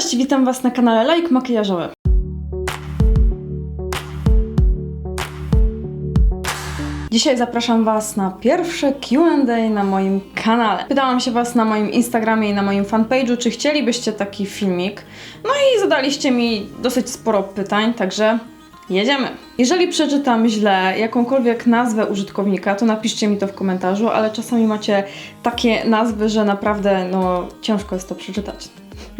Cześć, witam Was na kanale Like Makijażowy. Dzisiaj zapraszam Was na pierwsze QA na moim kanale. Pytałam się Was na moim Instagramie i na moim fanpage'u, czy chcielibyście taki filmik. No i zadaliście mi dosyć sporo pytań, także jedziemy. Jeżeli przeczytam źle jakąkolwiek nazwę użytkownika, to napiszcie mi to w komentarzu, ale czasami macie takie nazwy, że naprawdę no ciężko jest to przeczytać.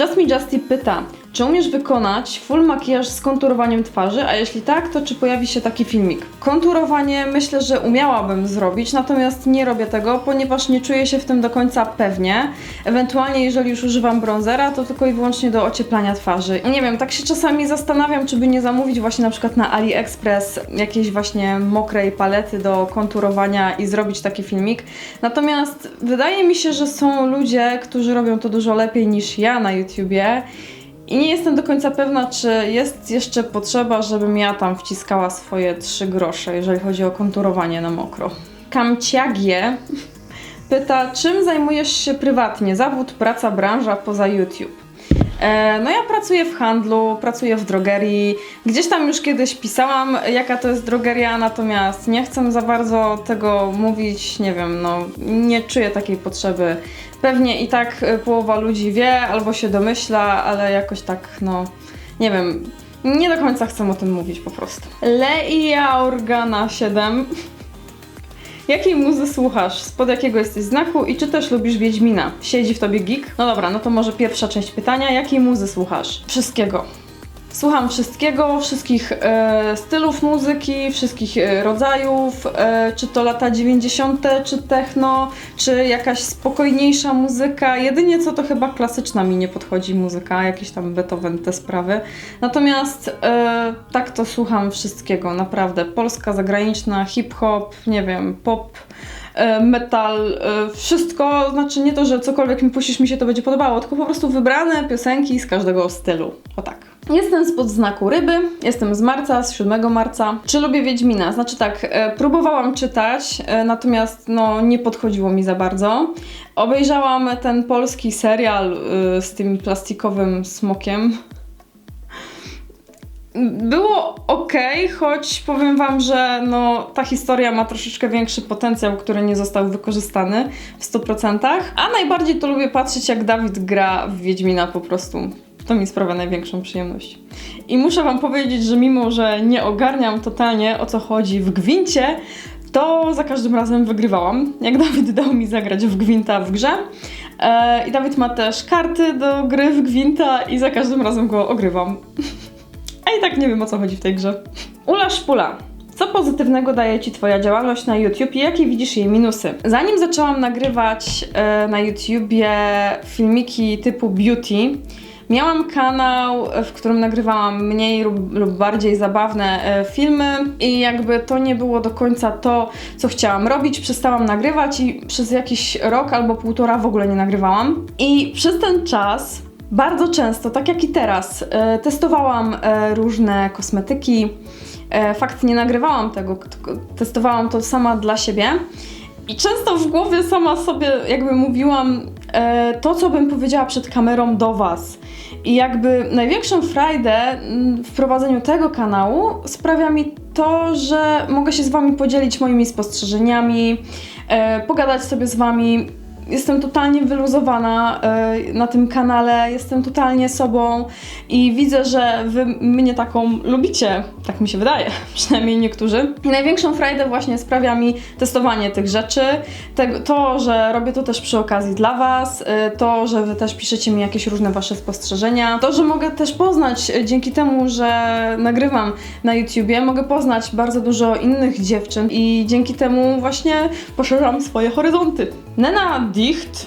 Just Me Justy pyta, czy umiesz wykonać full makijaż z konturowaniem twarzy, a jeśli tak, to czy pojawi się taki filmik? Konturowanie myślę, że umiałabym zrobić, natomiast nie robię tego, ponieważ nie czuję się w tym do końca pewnie. Ewentualnie, jeżeli już używam bronzera, to tylko i wyłącznie do ocieplania twarzy. Nie wiem, tak się czasami zastanawiam, czy by nie zamówić właśnie na przykład na AliExpress jakiejś właśnie mokrej palety do konturowania i zrobić taki filmik. Natomiast wydaje mi się, że są ludzie, którzy robią to dużo lepiej niż ja na YouTubie. I nie jestem do końca pewna, czy jest jeszcze potrzeba, żebym ja tam wciskała swoje trzy grosze, jeżeli chodzi o konturowanie na mokro. Kamciagie pyta, czym zajmujesz się prywatnie? Zawód, praca, branża poza YouTube. E, No ja pracuję w handlu, pracuję w drogerii. Gdzieś tam już kiedyś pisałam, jaka to jest drogeria, natomiast nie chcę za bardzo tego mówić, nie wiem, no nie czuję takiej potrzeby. Pewnie i tak e, połowa ludzi wie albo się domyśla, ale jakoś tak, no nie wiem, nie do końca chcę o tym mówić po prostu. Leia Organa 7 Jakiej muzy słuchasz? Spod jakiego jesteś znaku i czy też lubisz Wiedźmina? Siedzi w tobie geek? No dobra, no to może pierwsza część pytania. Jakiej muzy słuchasz? Wszystkiego. Słucham wszystkiego, wszystkich e, stylów muzyki, wszystkich e, rodzajów, e, czy to lata 90., czy techno, czy jakaś spokojniejsza muzyka. Jedynie co to chyba klasyczna mi nie podchodzi muzyka, jakiś tam Beethoven, te sprawy. Natomiast e, tak to słucham wszystkiego, naprawdę. Polska, zagraniczna, hip-hop, nie wiem, pop e, metal, e, wszystko, znaczy nie to, że cokolwiek mi puścisz, mi się to będzie podobało, tylko po prostu wybrane piosenki z każdego stylu. O tak. Jestem spod znaku ryby, jestem z marca, z 7 marca. Czy lubię Wiedźmina? Znaczy tak, e, próbowałam czytać, e, natomiast no nie podchodziło mi za bardzo. Obejrzałam ten polski serial e, z tym plastikowym smokiem. Było ok, choć powiem Wam, że no, ta historia ma troszeczkę większy potencjał, który nie został wykorzystany w 100%. A najbardziej to lubię patrzeć, jak Dawid gra w Wiedźmina po prostu. To mi sprawia największą przyjemność. I muszę Wam powiedzieć, że mimo, że nie ogarniam totalnie o co chodzi w gwincie, to za każdym razem wygrywałam, jak Dawid dał mi zagrać w gwinta w grze. E, I Dawid ma też karty do gry w gwinta i za każdym razem go ogrywam. A i tak nie wiem o co chodzi w tej grze. Ula Szpula. Co pozytywnego daje Ci Twoja działalność na YouTube i jakie widzisz jej minusy? Zanim zaczęłam nagrywać e, na YouTubie filmiki typu beauty, Miałam kanał, w którym nagrywałam mniej lub, lub bardziej zabawne e, filmy i jakby to nie było do końca to, co chciałam robić. Przestałam nagrywać i przez jakiś rok albo półtora w ogóle nie nagrywałam. I przez ten czas bardzo często, tak jak i teraz, e, testowałam e, różne kosmetyki. Fakt, nie nagrywałam tego, testowałam to sama dla siebie. I często w głowie sama sobie jakby mówiłam e, to, co bym powiedziała przed kamerą do Was. I jakby największą frajdę mm, w prowadzeniu tego kanału sprawia mi to, że mogę się z Wami podzielić moimi spostrzeżeniami, e, pogadać sobie z Wami. Jestem totalnie wyluzowana e, na tym kanale, jestem totalnie sobą i widzę, że Wy mnie taką lubicie, tak mi się wydaje, przynajmniej niektórzy. Największą frajdę właśnie sprawia mi testowanie tych rzeczy, to, że robię to też przy okazji dla Was, y, to, że Wy też piszecie mi jakieś różne Wasze spostrzeżenia, to, że mogę też poznać y, dzięki temu, że nagrywam na YouTubie, mogę poznać bardzo dużo innych dziewczyn i dzięki temu właśnie poszerzam swoje horyzonty. Nena Dicht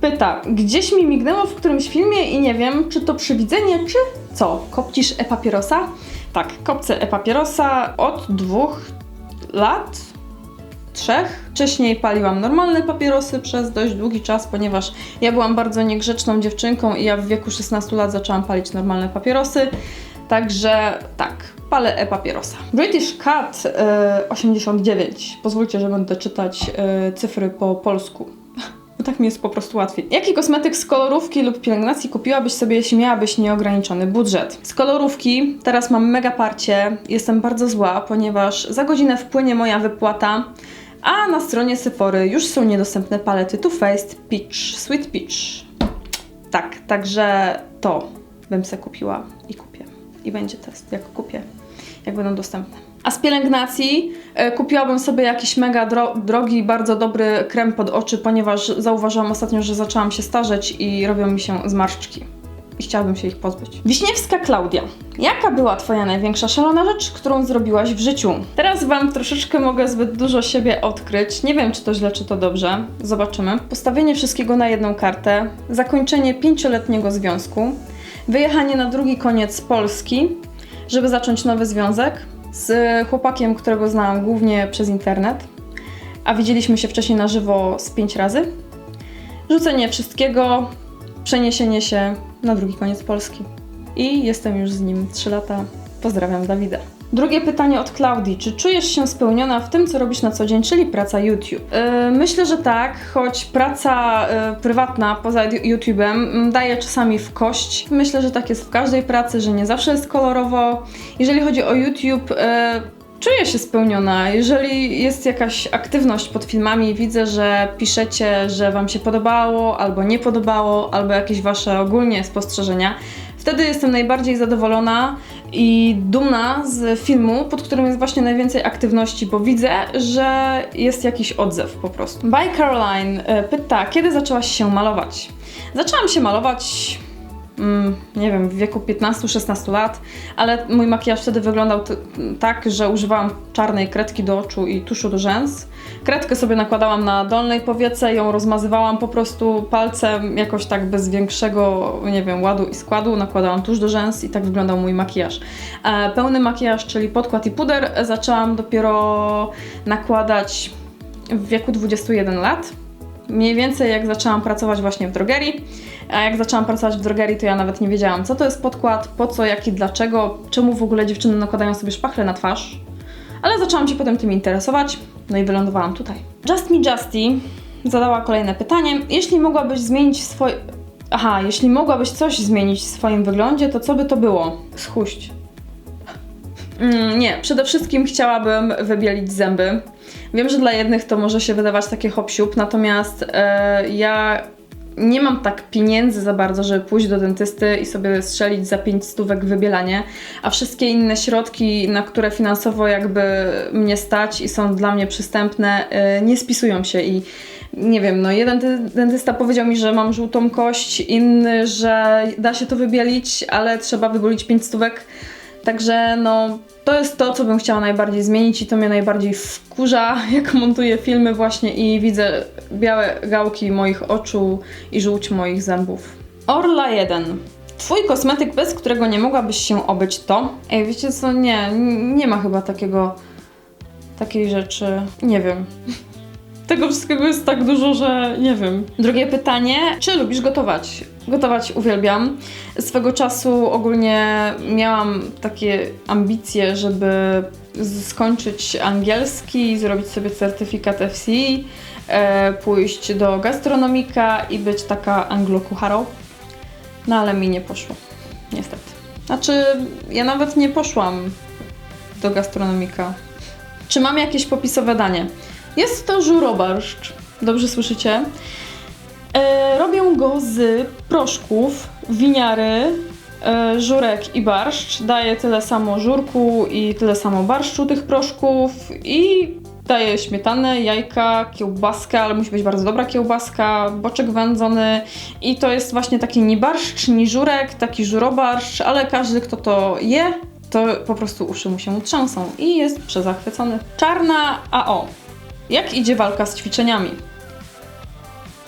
pyta, gdzieś mi mignęło w którymś filmie i nie wiem, czy to przywidzenie, czy co? Kopcisz e-papierosa? Tak, kopcę e-papierosa od dwóch lat, trzech. Wcześniej paliłam normalne papierosy przez dość długi czas, ponieważ ja byłam bardzo niegrzeczną dziewczynką i ja w wieku 16 lat zaczęłam palić normalne papierosy. Także tak, palę e-papierosa. British Cat y, 89. Pozwólcie, że będę czytać y, cyfry po polsku. Bo tak mi jest po prostu łatwiej. Jaki kosmetyk z kolorówki lub pielęgnacji kupiłabyś sobie, jeśli miałabyś nieograniczony budżet? Z kolorówki teraz mam mega parcie. Jestem bardzo zła, ponieważ za godzinę wpłynie moja wypłata, a na stronie Sephory już są niedostępne palety Too Faced Peach, Sweet Peach. Tak, także to bym se kupiła i kupię. I będzie test, jak kupię, jak będą dostępne. A z pielęgnacji e, kupiłabym sobie jakiś mega dro drogi, bardzo dobry krem pod oczy, ponieważ zauważyłam ostatnio, że zaczęłam się starzeć i robią mi się zmarszczki. I chciałabym się ich pozbyć. Wiśniewska Klaudia. Jaka była Twoja największa szalona rzecz, którą zrobiłaś w życiu? Teraz Wam troszeczkę mogę zbyt dużo siebie odkryć. Nie wiem, czy to źle, czy to dobrze. Zobaczymy. Postawienie wszystkiego na jedną kartę, zakończenie pięcioletniego związku, wyjechanie na drugi koniec Polski, żeby zacząć nowy związek z chłopakiem, którego znałam głównie przez internet, a widzieliśmy się wcześniej na żywo z pięć razy. Rzucenie wszystkiego, przeniesienie się na drugi koniec Polski. I jestem już z nim 3 lata. Pozdrawiam Dawida. Drugie pytanie od Klaudii. Czy czujesz się spełniona w tym, co robisz na co dzień, czyli praca YouTube? Yy, myślę, że tak, choć praca yy, prywatna poza YouTube'em mm, daje czasami w kość. Myślę, że tak jest w każdej pracy, że nie zawsze jest kolorowo. Jeżeli chodzi o YouTube, yy, czuję się spełniona. Jeżeli jest jakaś aktywność pod filmami i widzę, że piszecie, że Wam się podobało, albo nie podobało, albo jakieś Wasze ogólnie spostrzeżenia, wtedy jestem najbardziej zadowolona i dumna z filmu, pod którym jest właśnie najwięcej aktywności, bo widzę, że jest jakiś odzew po prostu. By Caroline e, pyta, kiedy zaczęłaś się malować? Zaczęłam się malować mm, nie wiem, w wieku 15-16 lat, ale mój makijaż wtedy wyglądał tak, że używałam czarnej kredki do oczu i tuszu do rzęs. Kredkę sobie nakładałam na dolnej powiece, ją rozmazywałam po prostu palcem, jakoś tak bez większego, nie wiem, ładu i składu. Nakładałam tusz do rzęs i tak wyglądał mój makijaż. E, pełny makijaż, czyli podkład i puder, zaczęłam dopiero nakładać w wieku 21 lat. Mniej więcej jak zaczęłam pracować właśnie w drogerii. A jak zaczęłam pracować w drogerii, to ja nawet nie wiedziałam, co to jest podkład, po co, jaki, dlaczego, czemu w ogóle dziewczyny nakładają sobie szpachle na twarz. Ale zaczęłam się potem tym interesować, no i wylądowałam tutaj. Just Me Justy zadała kolejne pytanie. Jeśli mogłabyś zmienić swoje... Aha, jeśli mogłabyś coś zmienić w swoim wyglądzie, to co by to było? Schuść. Mm, nie, przede wszystkim chciałabym wybielić zęby. Wiem, że dla jednych to może się wydawać takie hop natomiast e, ja nie mam tak pieniędzy za bardzo, żeby pójść do dentysty i sobie strzelić za 5 stówek wybielanie, a wszystkie inne środki, na które finansowo jakby mnie stać i są dla mnie przystępne, y, nie spisują się i nie wiem, no jeden dentysta powiedział mi, że mam żółtą kość, inny, że da się to wybielić, ale trzeba wygolić 5 stówek. Także no, to jest to, co bym chciała najbardziej zmienić i to mnie najbardziej wkurza, jak montuję filmy właśnie i widzę białe gałki moich oczu i żółć moich zębów. Orla 1. Twój kosmetyk, bez którego nie mogłabyś się obyć to? Ej, wiecie co? Nie, nie ma chyba takiego, takiej rzeczy. Nie wiem. Tego wszystkiego jest tak dużo, że nie wiem. Drugie pytanie, czy lubisz gotować? Gotować uwielbiam. Swego czasu ogólnie miałam takie ambicje, żeby skończyć angielski, zrobić sobie certyfikat FC, e, pójść do gastronomika i być taka anglokucharą. No ale mi nie poszło, niestety. Znaczy, ja nawet nie poszłam do gastronomika. Czy mam jakieś popisowe danie? Jest to żurobarszcz. Dobrze słyszycie? E, robię go z proszków, winiary, e, żurek i barszcz. Daję tyle samo żurku i tyle samo barszczu tych proszków i daję śmietanę, jajka, kiełbaskę, ale musi być bardzo dobra kiełbaska, boczek wędzony i to jest właśnie taki ni barszcz, ni żurek, taki żurobarszcz, ale każdy kto to je, to po prostu uszy mu się trzęsą i jest przezachwycony. Czarna AO. Jak idzie walka z ćwiczeniami?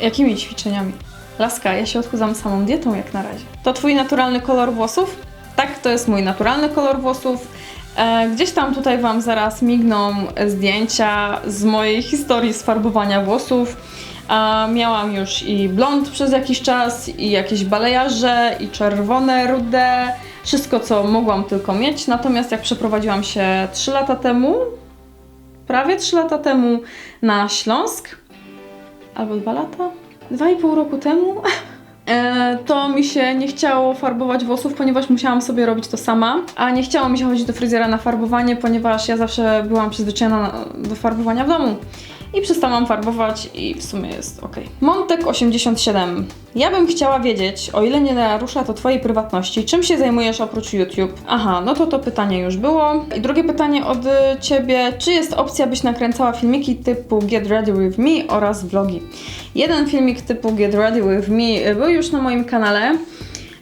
Jakimi ćwiczeniami? Laska, ja się odchudzam samą dietą jak na razie. To twój naturalny kolor włosów? Tak, to jest mój naturalny kolor włosów. E, gdzieś tam tutaj Wam zaraz migną zdjęcia z mojej historii sfarbowania włosów. E, miałam już i blond przez jakiś czas, i jakieś balejarze, i czerwone, rude, wszystko co mogłam tylko mieć. Natomiast jak przeprowadziłam się 3 lata temu, prawie 3 lata temu na Śląsk, albo 2 lata, 2,5 roku temu. E, to mi się nie chciało farbować włosów, ponieważ musiałam sobie robić to sama, a nie chciało mi się chodzić do fryzjera na farbowanie, ponieważ ja zawsze byłam przyzwyczajona na- do farbowania w domu. I przestałam farbować i w sumie jest ok. Montek87. Ja bym chciała wiedzieć, o ile nie narusza to Twojej prywatności, czym się zajmujesz oprócz YouTube? Aha, no to to pytanie już było. I drugie pytanie od Ciebie. Czy jest opcja, byś nakręcała filmiki typu Get Ready With Me oraz vlogi? Jeden filmik typu Get Ready With Me y, był już na moim kanale.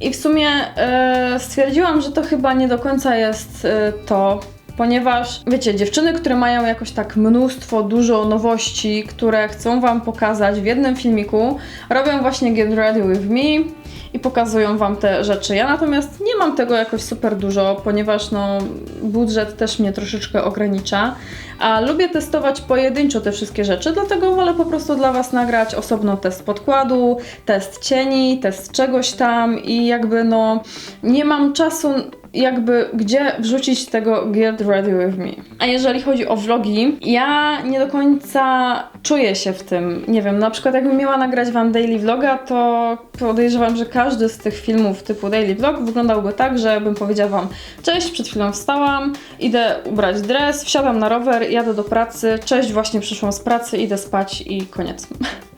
I w sumie e, stwierdziłam, że to chyba nie do końca jest e, to, ponieważ wiecie, dziewczyny, które mają jakoś tak mnóstwo, dużo nowości, które chcą Wam pokazać w jednym filmiku, robią właśnie Get Ready With Me i pokazują Wam te rzeczy. Ja natomiast nie mam tego jakoś super dużo, ponieważ no, budżet też mnie troszeczkę ogranicza, a lubię testować pojedynczo te wszystkie rzeczy, dlatego wolę po prostu dla Was nagrać osobno test podkładu, test cieni, test czegoś tam i jakby no nie mam czasu jakby gdzie wrzucić tego Get Ready With Me. A jeżeli chodzi o vlogi, ja nie do końca czuję się w tym. Nie wiem, na przykład jakbym miała nagrać Wam daily vloga, to podejrzewam, że każdy z tych filmów typu daily vlog wyglądałby tak, że bym powiedziała Wam cześć, przed chwilą wstałam, idę ubrać dres, wsiadam na rower, jadę do pracy, cześć, właśnie przyszłam z pracy, idę spać i koniec.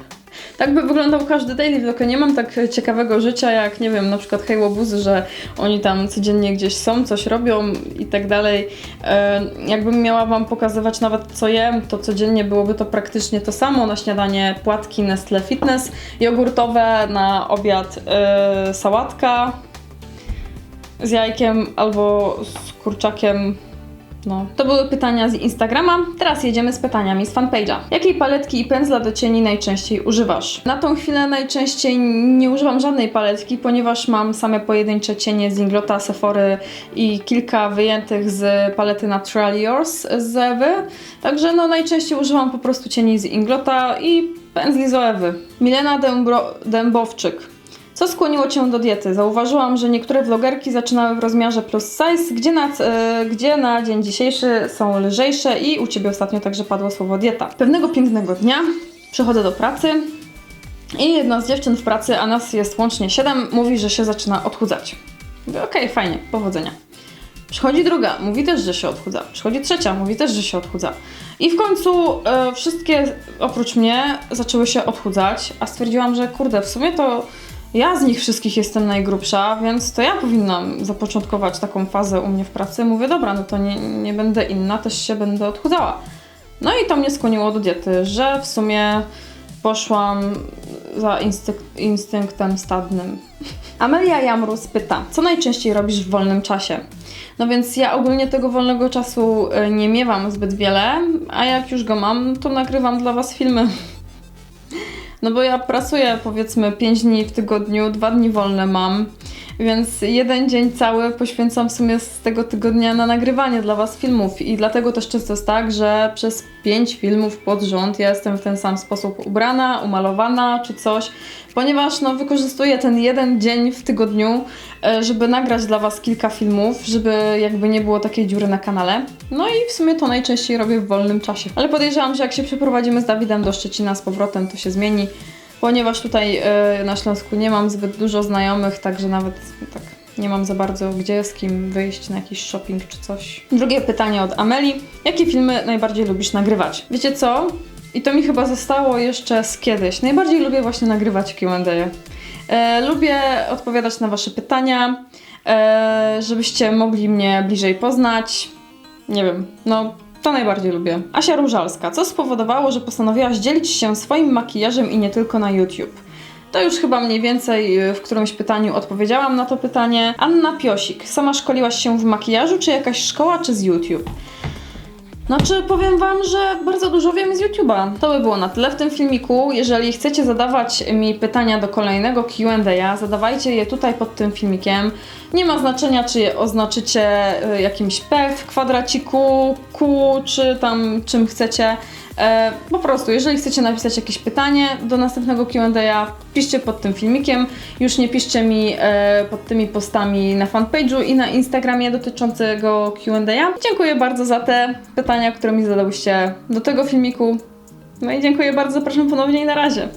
Tak by wyglądał każdy daily vlog. Nie mam tak ciekawego życia jak, nie wiem, na przykład Hejłobuzy, że oni tam codziennie gdzieś są, coś robią i tak dalej. E, jakbym miała Wam pokazywać nawet co jem, to codziennie byłoby to praktycznie to samo. Na śniadanie płatki Nestle Fitness, jogurtowe, na obiad e, sałatka z jajkiem albo z kurczakiem no, to były pytania z Instagrama. Teraz jedziemy z pytaniami z fanpage'a. Jakiej paletki i pędzla do cieni najczęściej używasz? Na tą chwilę najczęściej nie używam żadnej paletki, ponieważ mam same pojedyncze cienie z Inglota, Sephory i kilka wyjętych z palety Natural Yours z Ewy. Także no najczęściej używam po prostu cieni z Inglota i pędzli z Ewy. Milena Dębro- Dębowczyk. Co skłoniło Cię do diety? Zauważyłam, że niektóre vlogerki zaczynały w rozmiarze plus size, gdzie na, e, gdzie na dzień dzisiejszy są lżejsze i u Ciebie ostatnio także padło słowo dieta. Pewnego pięknego dnia przychodzę do pracy i jedna z dziewczyn w pracy, a nas jest łącznie 7, mówi, że się zaczyna odchudzać. Okej, fajnie, powodzenia. Przychodzi druga, mówi też, że się odchudza. Przychodzi trzecia, mówi też, że się odchudza. I w końcu e, wszystkie oprócz mnie zaczęły się odchudzać, a stwierdziłam, że kurde, w sumie to ja z nich wszystkich jestem najgrubsza, więc to ja powinnam zapoczątkować taką fazę u mnie w pracy. Mówię, dobra, no to nie, nie będę inna, też się będę odchudzała. No i to mnie skłoniło do diety, że w sumie poszłam za instyk- instynktem stadnym. Amelia Jamrus pyta, co najczęściej robisz w wolnym czasie? No więc ja ogólnie tego wolnego czasu y, nie miewam zbyt wiele, a jak już go mam, to nagrywam dla Was filmy. No bo ja pracuję powiedzmy 5 dni w tygodniu, 2 dni wolne mam, więc jeden dzień cały poświęcam w sumie z tego tygodnia na nagrywanie dla Was filmów i dlatego też często jest tak, że przez 5 filmów pod rząd ja jestem w ten sam sposób ubrana, umalowana czy coś, ponieważ no wykorzystuję ten jeden dzień w tygodniu, e, żeby nagrać dla Was kilka filmów, żeby jakby nie było takiej dziury na kanale. No i w sumie to najczęściej robię w wolnym czasie. Ale podejrzewam, że jak się przeprowadzimy z Dawidem do Szczecina z powrotem, to się zmieni, ponieważ tutaj e, na Śląsku nie mam zbyt dużo znajomych, także nawet tak nie mam za bardzo gdzie z kim wyjść na jakiś shopping czy coś. Drugie pytanie od Ameli. Jakie filmy najbardziej lubisz nagrywać? Wiecie co? I to mi chyba zostało jeszcze z kiedyś. Najbardziej lubię właśnie nagrywać Q&A. E, lubię odpowiadać na Wasze pytania, e, żebyście mogli mnie bliżej poznać. Nie wiem, no to najbardziej lubię. Asia Różalska. Co spowodowało, że postanowiłaś dzielić się swoim makijażem i nie tylko na YouTube? To już chyba mniej więcej y, w którymś pytaniu odpowiedziałam na to pytanie. Anna Piosik. Sama szkoliłaś się w makijażu, czy jakaś szkoła, czy z YouTube? Znaczy, powiem Wam, że bardzo dużo wiem z YouTube'a. To by było na tyle w tym filmiku. Jeżeli chcecie zadawać mi pytania do kolejnego QA, zadawajcie je tutaj pod tym filmikiem. Nie ma znaczenia, czy je oznaczycie y, jakimś P w kwadraciku, Q, czy tam czym chcecie. E, po prostu, jeżeli chcecie napisać jakieś pytanie do następnego QA, piszcie pod tym filmikiem. Już nie piszcie mi e, pod tymi postami na fanpage'u i na Instagramie dotyczącego QA. Dziękuję bardzo za te pytania, które mi zadałyście do tego filmiku. No i dziękuję bardzo, zapraszam ponownie i na razie.